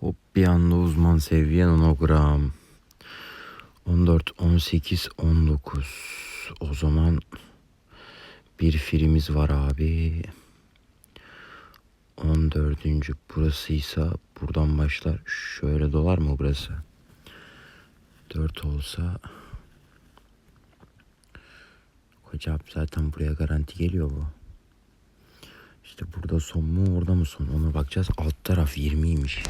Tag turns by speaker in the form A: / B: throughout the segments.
A: Hop bir anda uzman seviye nanogram. 14, 18, 19. O zaman bir filimiz var abi. 14. burasıysa buradan başlar. Şöyle dolar mı burası? 4 olsa Hocam zaten buraya garanti geliyor bu. İşte burada son mu orada mı son ona bakacağız. Alt taraf 20'ymiş.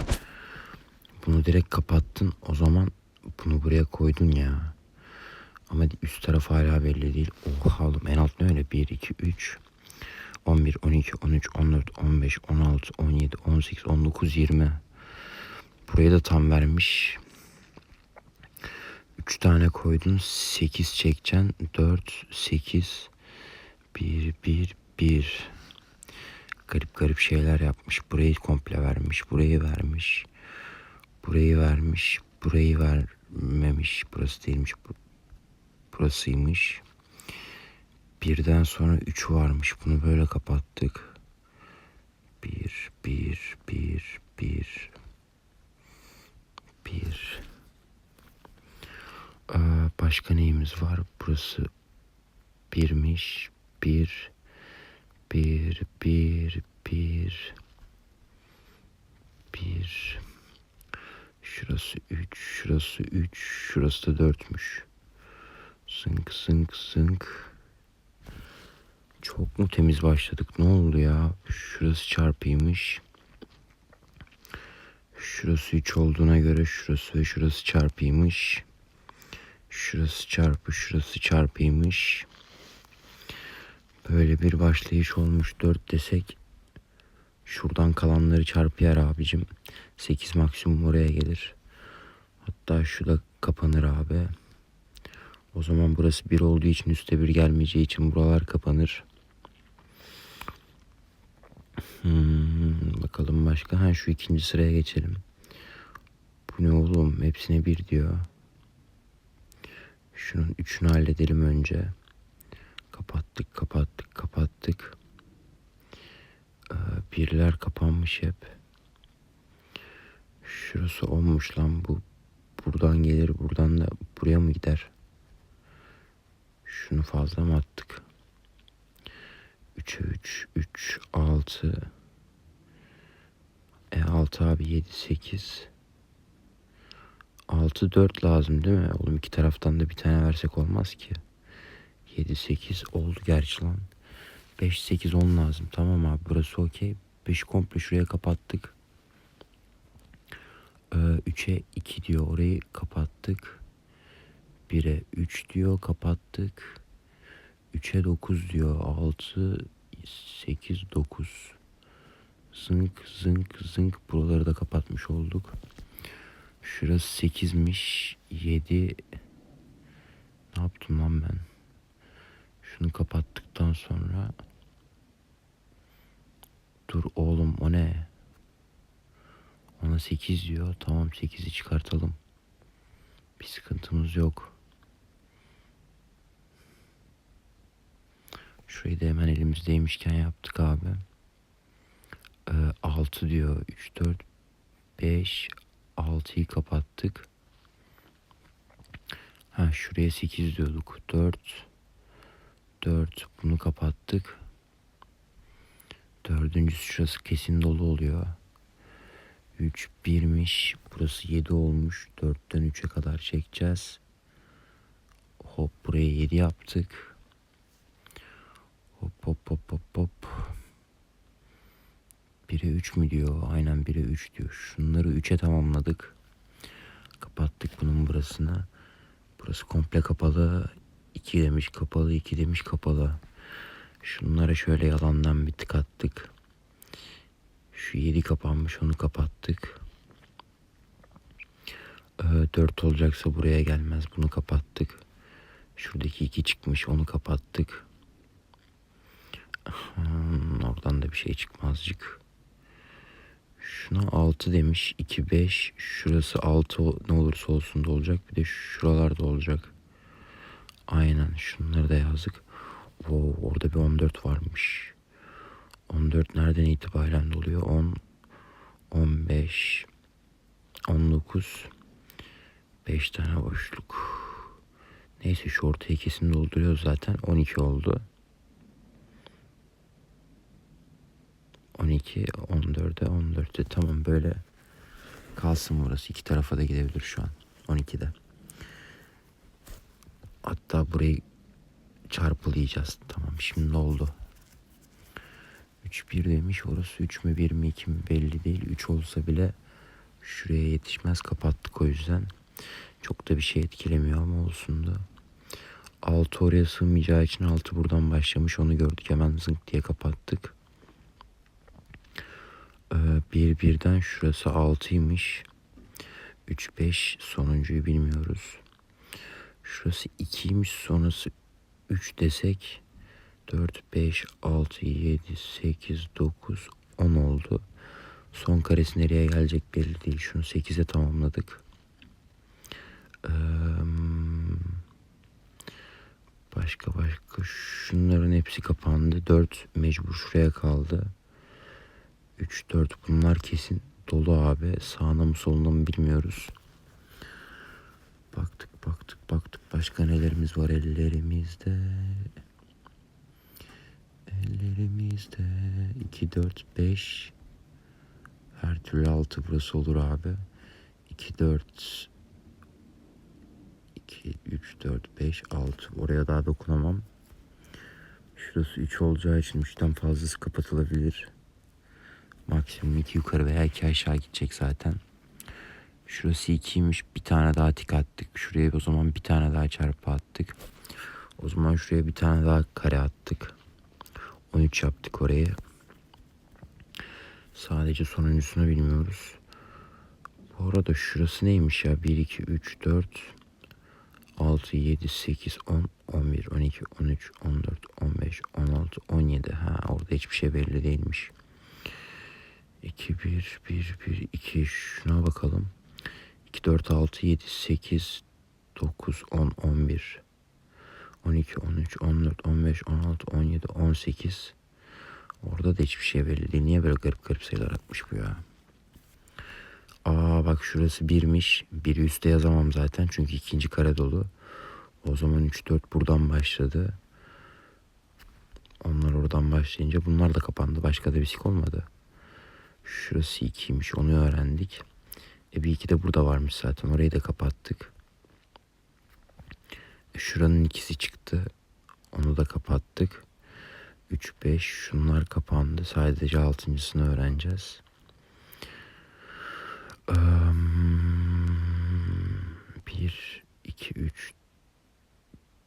A: Bunu direkt kapattın o zaman bunu buraya koydun ya. Ama üst taraf hala belli değil. Oha oğlum en alt ne öyle? 1, 2, 3, 11, 12, 13, 14, 15, 16, 17, 18, 19, 20. Buraya da tam vermiş. 3 tane koydun 8 çekeceksin 4 8 1 1 1 garip garip şeyler yapmış burayı komple vermiş burayı vermiş burayı vermiş burayı vermemiş burası değilmiş bu, burasıymış birden sonra 3 varmış bunu böyle kapattık 1 1 1 1 1 Aa, başka neyimiz var? Burası birmiş. Bir, bir, bir, bir, bir. Şurası üç, şurası üç, şurası da dörtmüş. Zınk zınk zınk. Çok mu temiz başladık? Ne oldu ya? Şurası çarpıymış. Şurası 3 olduğuna göre şurası ve şurası çarpıymış. Şurası çarpı şurası çarpıymış. Böyle bir başlayış olmuş. 4 desek şuradan kalanları çarpıyar abicim. 8 maksimum oraya gelir. Hatta şu da kapanır abi. O zaman burası 1 olduğu için üstte bir gelmeyeceği için buralar kapanır. Hmm, bakalım başka. Ha şu ikinci sıraya geçelim. Bu ne oğlum? Hepsine bir diyor. Şunun üçünü halledelim önce. Kapattık, kapattık, kapattık. Birler kapanmış hep. Şurası olmuş lan bu. Buradan gelir, buradan da buraya mı gider? Şunu fazla mı attık? 3'e 3, 3, 6. E 6 abi 7, 8. 6 4 lazım değil mi? Oğlum iki taraftan da bir tane versek olmaz ki. 7 8 oldu gerçi lan. 5 8 10 lazım. Tamam abi burası okey. 5 komple şuraya kapattık. Ee, 3'e 2 diyor orayı kapattık. 1'e 3 diyor kapattık. 3'e 9 diyor. 6 8 9 zınk zınk zınk buraları da kapatmış olduk. Şurası 8'miş. 7 Ne yaptım lan ben? Şunu kapattıktan sonra Dur oğlum o ne? Ona 8 diyor. Tamam 8'i çıkartalım. Bir sıkıntımız yok. Şurayı da hemen elimizdeymişken yaptık abi. Ee, 6 diyor. 3, 4, 5, 6'yı kapattık. Ha şuraya 8 diyorduk. 4 4 bunu kapattık. Dördüncüsü şurası kesin dolu oluyor. 3 1'miş. Burası 7 olmuş. 4'ten 3'e kadar çekeceğiz. Hop buraya 7 yaptık. Hop hop hop hop hop. 1'e 3 mü diyor? Aynen 1'e 3 diyor. Şunları 3'e tamamladık. Kapattık bunun burasını. Burası komple kapalı. 2 demiş kapalı, 2 demiş kapalı. Şunlara şöyle yalandan bir tık attık. Şu 7 kapanmış onu kapattık. Ee, 4 olacaksa buraya gelmez. Bunu kapattık. Şuradaki 2 çıkmış onu kapattık. Hmm, oradan da bir şey çıkmazcık. Şuna 6 demiş. 2 5. Şurası 6 ne olursa olsun da olacak. Bir de şuralarda olacak. Aynen şunları da yazdık. Oo, orada bir 14 varmış. 14 nereden itibaren doluyor? 10 15 19 5 tane boşluk. Neyse şu ortaya kesin dolduruyoruz zaten. 12 oldu. 12, 14'e 14'e tamam böyle kalsın burası. İki tarafa da gidebilir şu an. 12'de. Hatta burayı çarpılayacağız. Tamam şimdi oldu. 3 1 demiş. Orası 3 mü 1 mi 2 mi belli değil. 3 olsa bile şuraya yetişmez. Kapattık o yüzden. Çok da bir şey etkilemiyor ama olsun da. 6 oraya sığmayacağı için 6 buradan başlamış. Onu gördük hemen zınk diye kapattık. Ee, bir birden şurası 6'ymış. 3 5 sonuncuyu bilmiyoruz. Şurası 2'ymiş sonrası 3 desek 4 5 6 7 8 9 10 oldu. Son karesi nereye gelecek belli değil. Şunu 8'e tamamladık. Başka başka şunların hepsi kapandı. 4 mecbur şuraya kaldı. 3 4 bunlar kesin dolu abi. Sağına mı soluna mı bilmiyoruz. Baktık baktık baktık. Başka nelerimiz var ellerimizde. Ellerimizde 2 4 5 her türlü 6 burası olur abi. 2 4 2 3 4 5 6 oraya daha dokunamam. Şurası 3 olacağı için 3'ten fazlası kapatılabilir. Maksimum 2 yukarı veya 2 aşağı gidecek zaten. Şurası 2'ymiş. Bir tane daha tik attık. Şuraya o zaman bir tane daha çarpı attık. O zaman şuraya bir tane daha kare attık. 13 yaptık orayı. Sadece sonuncusunu bilmiyoruz. Bu arada şurası neymiş ya? 1, 2, 3, 4, 6, 7, 8, 10, 11, 12, 13, 14, 15, 16, 17. Ha orada hiçbir şey belli değilmiş. 2, 1, 1, 1, 2. Şuna bakalım. 2, 4, 6, 7, 8, 9, 10, 11. 12, 13, 14, 15, 16, 17, 18. Orada da hiçbir şey belli. Niye böyle garip garip sayılar atmış bu ya? Aa bak şurası birmiş. Biri üstte yazamam zaten çünkü ikinci kare dolu. O zaman 3 4 buradan başladı. Onlar oradan başlayınca bunlar da kapandı. Başka da bir sik olmadı. Şurası 2'ymiş onu öğrendik. E bir iki de burada varmış zaten. Orayı da kapattık. Şuranın ikisi çıktı. Onu da kapattık. 3 5 şunlar kapandı. Sadece altıncısını öğreneceğiz. 1 2 3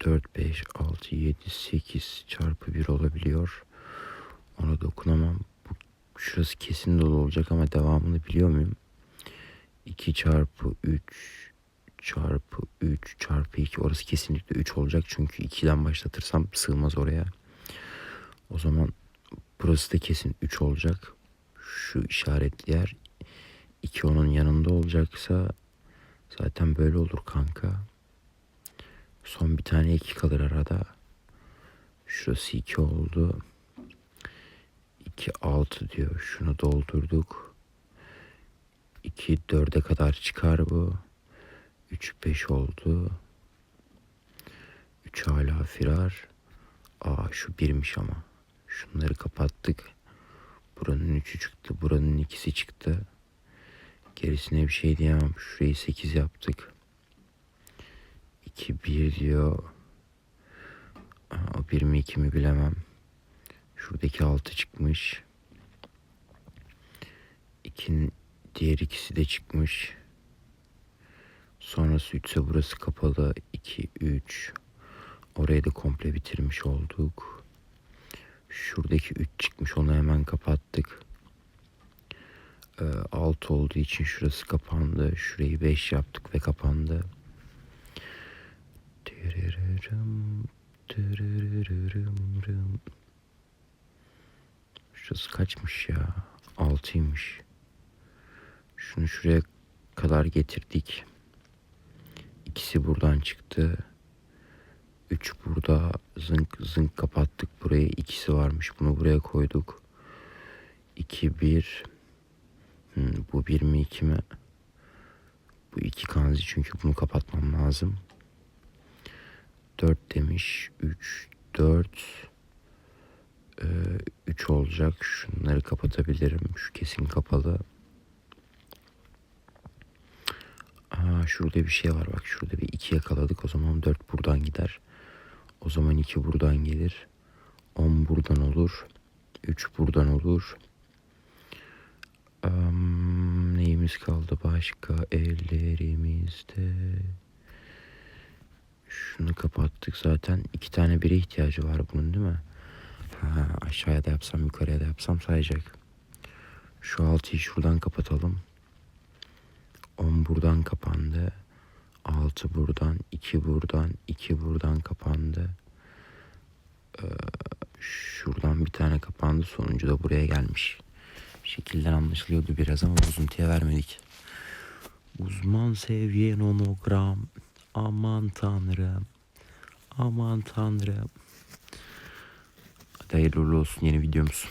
A: 4 5 6 7 8 çarpı 1 olabiliyor. Ona dokunamam. Bu şurası kesin dolu olacak ama devamını biliyor muyum? 2 çarpı 3 çarpı 3 çarpı 2 orası kesinlikle 3 olacak çünkü 2'den başlatırsam sığmaz oraya. O zaman burası da kesin 3 olacak. Şu işaretli yer 2 onun yanında olacaksa zaten böyle olur kanka. Son bir tane 2 kalır arada. Şurası 2 oldu. 2 6 diyor. Şunu doldurduk. 2 4'e kadar çıkar bu. 3 5 oldu. 3 hala firar. Aa şu birmiş ama. Şunları kapattık. Buranın 3'ü çıktı. Buranın ikisi çıktı. Gerisine bir şey diyemem. Şurayı 8 yaptık. 2 1 diyor. Aa, o 1 mi 2 mi bilemem. Şuradaki 6 çıkmış. 2'nin diğer ikisi de çıkmış. Sonrası 3 ise burası kapalı. 2 3. Orayı da komple bitirmiş olduk. Şuradaki 3 çıkmış onu hemen kapattık. Ee, 6 olduğu için şurası kapandı. Şurayı 5 yaptık ve kapandı. Şurası kaçmış ya? 6'ymış. Şunu şuraya kadar getirdik. İkisi buradan çıktı. 3 burada zınk zınk kapattık burayı. İkisi varmış. Bunu buraya koyduk. 2 1 hmm, bu 1 mi 2 mi? Bu iki kanzi çünkü bunu kapatmam lazım. 4 demiş. 3, 4. 3 olacak. Şunları kapatabilirim. Şu kesin kapalı. Aa, şurada bir şey var bak. Şurada bir 2 yakaladık. O zaman 4 buradan gider. O zaman 2 buradan gelir. 10 buradan olur. 3 buradan olur. Am, neyimiz kaldı başka ellerimizde? Şunu kapattık zaten. iki tane bire ihtiyacı var bunun değil mi? Ha, aşağıya da yapsam yukarıya da yapsam sayacak. Şu altıyı şuradan kapatalım. 10 buradan kapandı. 6 buradan, 2 buradan, 2 buradan kapandı. Ee, şuradan bir tane kapandı. Sonuncu da buraya gelmiş. Şekilden anlaşılıyordu biraz ama bozuntuya vermedik. Uzman seviye nonogram. Aman tanrım. Aman tanrım. Hadi hayırlı olsun yeni videomuz.